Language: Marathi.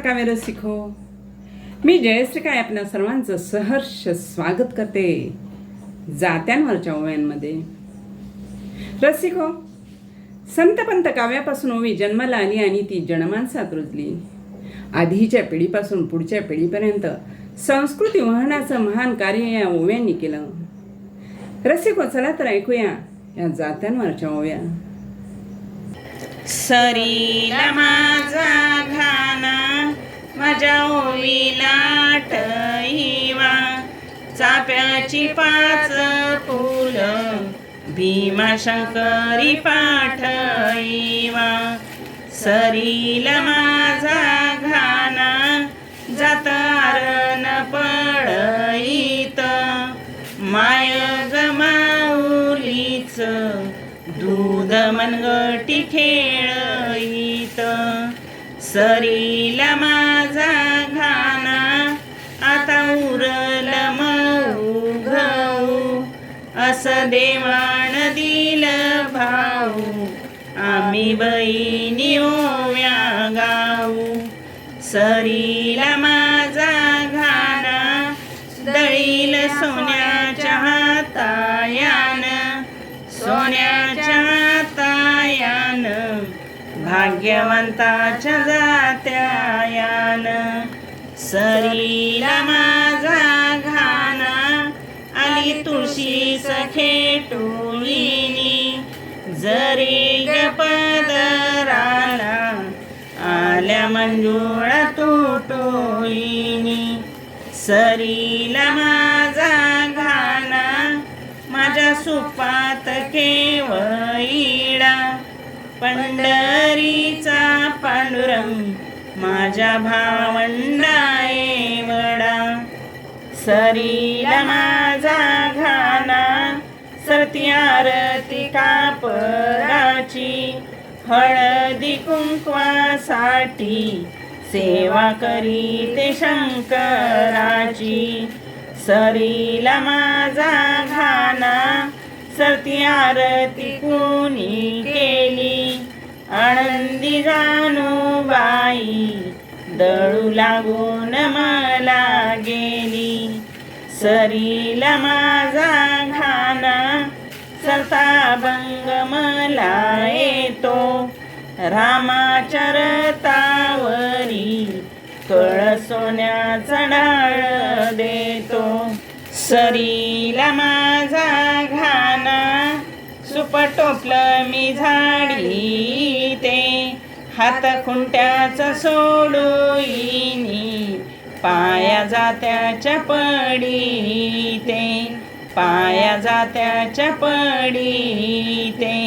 काव्य रसिको मी जयश्री काय आपल्या सर्वांचं सहर्ष स्वागत करते जात्यांवरच्या ओव्यांमध्ये. रसिको संतपंत काव्यापासून ओवी जन्माला आली आणि ती जनमानसात रुजली. आधीच्या पिढीपासून पुढच्या पिढीपर्यंत संस्कृती वहनाचं महान कार्य या ओव्यांनी केलं. रसिको चला तर ऐकूया या जात्यांवरच्या ओव्या. सरी माझा घाना माझ्या ओवीला ठईवा चाप्याची पाच फुल भीमाशंकरी पाठईवा सरील माझा घाना जात आरण पडईत. माय गमाऊलीच दूध मनगटी खेळईत. सरील माझा घाना आता उरल मऊ घऊ. असं देवाण दिल भाऊ आम्ही बहिणी ओव्या गाऊ. सरीला माझा घाना दळील सोन्याच्या हातायान. सोन्या भाग्यवंताच्या जात्यायान सरीला माझा घाना आली तुळशी सखेटोळीनी जरी गपदराला आल्या मंजुळा तुटोईनी सरीला माझा घाना माझ्या सुपात पंढरीचा पांडुरंग माझ्या भावंडाये वडा. सरीला माझा घाना सरती आरती कापराची हळदी कुंकवासाठी सेवा करी ते शंकराची. सरीला माझा घाना सरती आरती आनंदी बाई दळू लागून मला गेली. सरीला माझा घाना सता भंग मला येतो. रामाच्या रतावरी कळ सोन्याचा डाळ देतो. सरीला माझा घाना सुपटोपलं मी झाड हात खुंट्याचा सोडोईनी पाया जात्याच्या पडी ते पाया जात्याच्या पडी ते